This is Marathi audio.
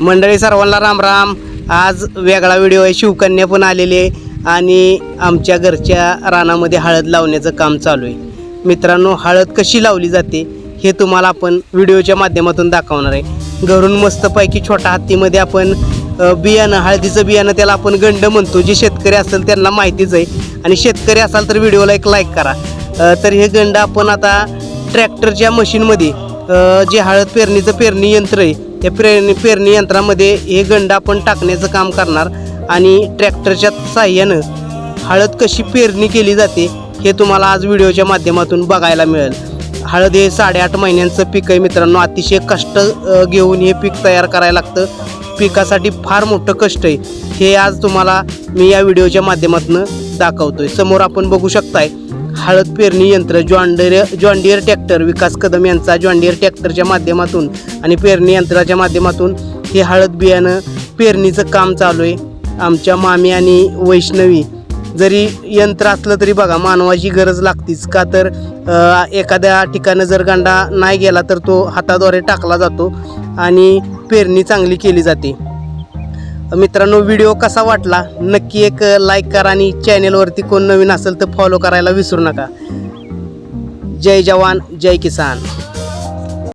मंडळी सर्वांना राम राम. आज वेगळा व्हिडिओ आहे. शिवकन्या पण आलेली आहे. आणि आमच्या घरच्या रानामध्ये हळद लावण्याचं काम चालू आहे. मित्रांनो हळद कशी लावली जाते हे तुम्हाला आपण व्हिडिओच्या माध्यमातून दाखवणार आहे. घरून मस्तपैकी छोट्या हत्तीमध्ये आपण बियाणं हळदीचं बियाणं त्याला आपण गंड म्हणतो. जे शेतकरी असेल त्यांना माहितीच आहे. आणि शेतकरी असाल तर व्हिडिओला एक लाईक करा. तर हे गंड आपण आता ट्रॅक्टरच्या मशीनमध्ये जे हळद पेरणीचं पेरणी यंत्र आहे त्या पेरणी पेरणी यंत्रामध्ये हे गंड आपण टाकण्याचं काम करणार आणि ट्रॅक्टरच्या साह्यानं हळद कशी पेरणी केली जाते हे तुम्हाला आज व्हिडिओच्या माध्यमातून बघायला मिळेल. हळद हे साडेआठ महिन्यांचं पीक आहे मित्रांनो. अतिशय कष्ट घेऊन हे पीक तयार करायला लागतं. पिकासाठी फार मोठं कष्ट आहे. हे आज तुम्हाला मी या व्हिडिओच्या माध्यमातून दाखवतोय. समोर आपण बघू शकताय हळद पेरणी यंत्र John Deere John Deere tractor Vikas Kadam यांचा जॉन्डियर ट्रॅक्टरच्या माध्यमातून आणि पेरणी यंत्राच्या माध्यमातून हे हळद बियाणं पेरणीचं काम चालू आहे. आमच्या मामी आणि वैष्णवी जरी यंत्र असलं तरी बघा मानवाची गरज लागतीच. का तर एखाद्या ठिकाणं जर गांडा नाही गेला तर तो हाताद्वारे टाकला जातो आणि पेरणी चांगली केली जाते. मित्रांनो व्हिडिओ कसा वाटला? नक्की एक लाईक करा आणि चॅनेलवरती कोण नवीन असेल तर फॉलो करायला विसरू नका. जय जवान जय किसान.